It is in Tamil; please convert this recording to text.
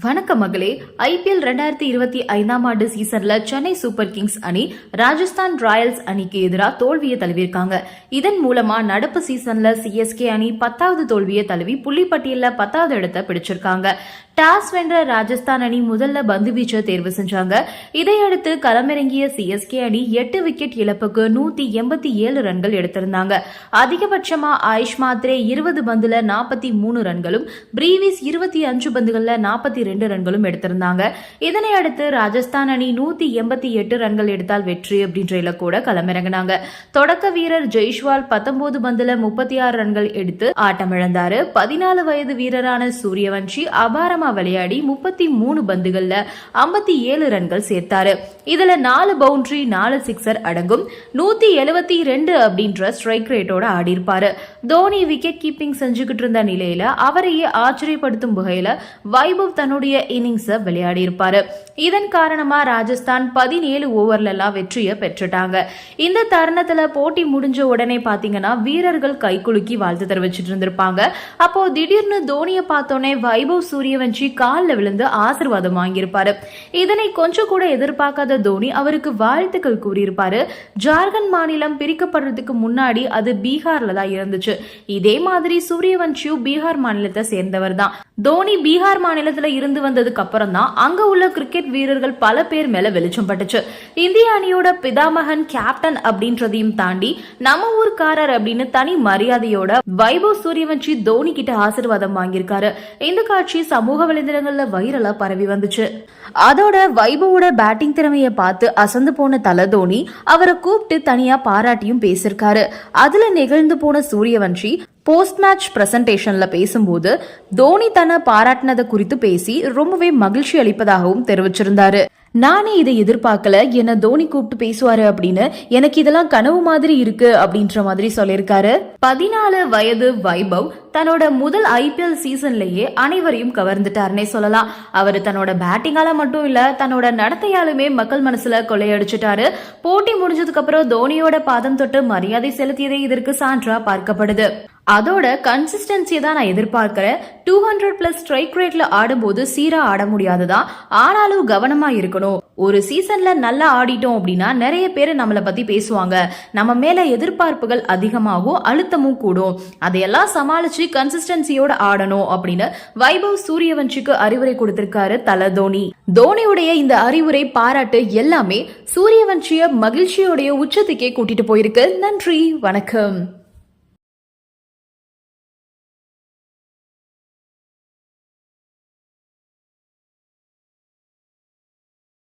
வணக்கம் மகளே. ஐபிஎல் ரெண்டாயிரத்தி இருபத்தி ஐந்தாம் ஆண்டு சீசன்ல சென்னை சூப்பர் கிங்ஸ் அணி ராஜஸ்தான் ராயல்ஸ் அணிக்கு எதிராக தோல்வியை தழுவியிருக்காங்க. இதன் மூலமா நடப்பு சீசன்ல சிஎஸ்கே அணி பத்தாவது தோல்வியை தழுவி புள்ளிப்பட்டியல்ல பத்தாவது இடத்தை பிடிச்சிருக்காங்க. டாஸ் வென்ற ராஜஸ்தான் அணி முதல்ல பந்து வீச்சை தேர்வு செஞ்சாங்க. இதையடுத்து களமிறங்கிய சிஎஸ்கே அணி எட்டு விக்கெட் இழப்புக்கு நூத்தி எண்பத்தி ஏழு ரன்கள் எடுத்திருந்தாங்க. அதிகபட்சமா ஆயுஷ் மாத்ரே இருபது பந்துல நாற்பத்தி மூணு ரன்களும் பிரீவிஸ் இருபத்தி அஞ்சு பந்துகள்ல நாற்பத்தி ரெண்டு ரன்களும் எடுத்திருந்தாங்க. இதனை அடுத்து ராஜஸ்தான் அணி நூத்தி எண்பத்தி எட்டு ரன்கள் எடுத்தால் வெற்றி அப்படின்ற இலக்கோட களமிறங்கினாங்க. தொடக்க வீரர் ஜெய்ஷ்வால் பத்தொன்பது பந்துல முப்பத்தி ஆறு ரன்கள் எடுத்து ஆட்டமிழந்தாரு. பதினாலு வயது வீரரான சூரியவன்ஷி அபாரமா விளையாடி முப்பத்தி மூணு பந்துகள்ல ஐம்பத்தி ஏழு ரன்கள் சேர்த்தாரு. இதுல நாலு பவுண்டரி நாலு சிக்ஸர் அடங்கும். நூத்தி எழுபத்தி ரெண்டு அப்படின்ற ஸ்ட்ரைக் ரேட்டோட ஆடி தோனி விக்கெட் கீப்பிங் செஞ்சுக்கிட்டு இருந்த நிலையில அவரையே ஆச்சரியப்படுத்தும் வகையில வைபவ் தன்னுடைய இன்னிங்ஸ விளையாடி இருப்பாரு இதன் காரணமா ராஜஸ்தான் பதினேழு ஓவர்ல எல்லாம் வெற்றியை பெற்றுட்டாங்க. இந்த தருணத்துல போட்டி முடிஞ்ச உடனே பாத்தீங்கன்னா வீரர்கள் கைக்குலுக்கி வாழ்த்து தெரிவிச்சிட்டு இருந்திருப்பாங்க. அப்போ திடீர்னு தோனியை பார்த்தோன்னே வைபவ் சூரியவன் சூரியவன்ஷி காலில் விழுந்து ஆசிர்வாதம் வாங்கியிருப்பாரு. இதனை கொஞ்சம் கூட எதிர்பார்க்காத தோனி அவருக்கு வாழ்த்துக்கள் கூறியிருப்பாரு. ஜார்க்கண்ட் மாநிலம் பிரிக்கப்படுறதுக்கு முன்னாடி அது பீகார்ல தான் இருந்துச்சு. இதே மாதிரி சூரியவன்ஷியு பீகார் மாநிலத்தை சேர்ந்தவர் தான். தோனி பீகார் மாநிலத்துல இருந்து வந்ததுக்கு அப்புறம் தான் அங்க உள்ள கிரிக்கெட் வீரர்கள் பல பேர் மேல வெளிச்சம் பட்டுச்சு. இந்திய அணியோட பிதாமகன் கேப்டன் அப்படின்றதையும் தாண்டி நம்ம ஊர்க்காரர் அப்படின்னு தனி மரியாதையோட வைபவ் சூரியவன்ஷி தோனி கிட்ட ஆசிர்வாதம் வாங்கியிருக்காரு. இந்த காட்சி சமூக வலைதளங்கள்ல வைரலா பரவி வந்துச்சு. அதோட வைபவோட பேட்டிங் திறமையை பார்த்து அசந்து போன தல தோனி அவரை கூப்பிட்டு தனியா பாராட்டியும் பேசியிருக்காரு. அதுல நெகிழ்ந்து போன சூரியவன்ஷி போஸ்ட் மேட்ச் பிரசன்டேஷன்ல பேசும்போது தோனி தன்னை பாராட்டினதை குறித்து பேசி ரொம்பவே மகிழ்ச்சி அளிப்பதாகவும் தெரிவிச்சிருந்தாரு. நானே இதை எதிர்பார்க்கல. என்ன தோனி கூப்பிட்டு பேசுவாரு அப்படின்னு. எனக்கு இதெல்லாம் கனவு மாதிரி இருக்கு அப்படின்ற மாதிரி சொல்லியிருக்காரு. பதினாலு வயது வைபவ் தன்னோட முதல் ஐபிஎல் சீசன்லயே அனைவரையும் கவர்ந்துட்டாருன்னே சொல்லலாம். அவர் தன்னோட பேட்டிங்கால மட்டும் இல்ல தன்னோட நடத்தையாலுமே மக்கள் மனசுல கொள்ளையடிச்சிட்டாரு. போட்டி முடிஞ்சதுக்கு அப்புறம் தோனியோட பாதம் தொட்டு மரியாதை செலுத்தியதே இதற்கு சான்றா பார்க்கப்படுது. அதோட கன்சிஸ்டன்சியை தான் நான் எதிர்பார்க்கிறேன். டூ ஹண்ட்ரட் பிளஸ் ஸ்ட்ரைக் ரேட்ல ஆடும்போது சீரா ஆட முடியாதுதான். ஆனாலும் கவனமா இருக்கணும். ஒரு சீசன்ல நல்லா ஆடிட்டோம் அப்படின்னா நிறைய பேர் நம்மளை பத்தி பேசுவாங்க. நம்ம மேல எதிர்பார்ப்புகள் அதிகமாகும் அழுத்தமும் கூடும். அதையெல்லாம் சமாளிச்சு கன்சிஸ்டன்சியோட ஆடணும் அப்படின்னு வைபவ் சூரியவன்ஷிக்கு அறிவுரை கொடுத்திருக்காரு தல தோனி தோனியுடைய இந்த அறிவுரை பாராட்டு எல்லாமே சூரியவன்ஷிய மகிழ்ச்சியோடைய உச்சத்துக்கே கூட்டிட்டு போயிருக்கு. நன்றி வணக்கம்.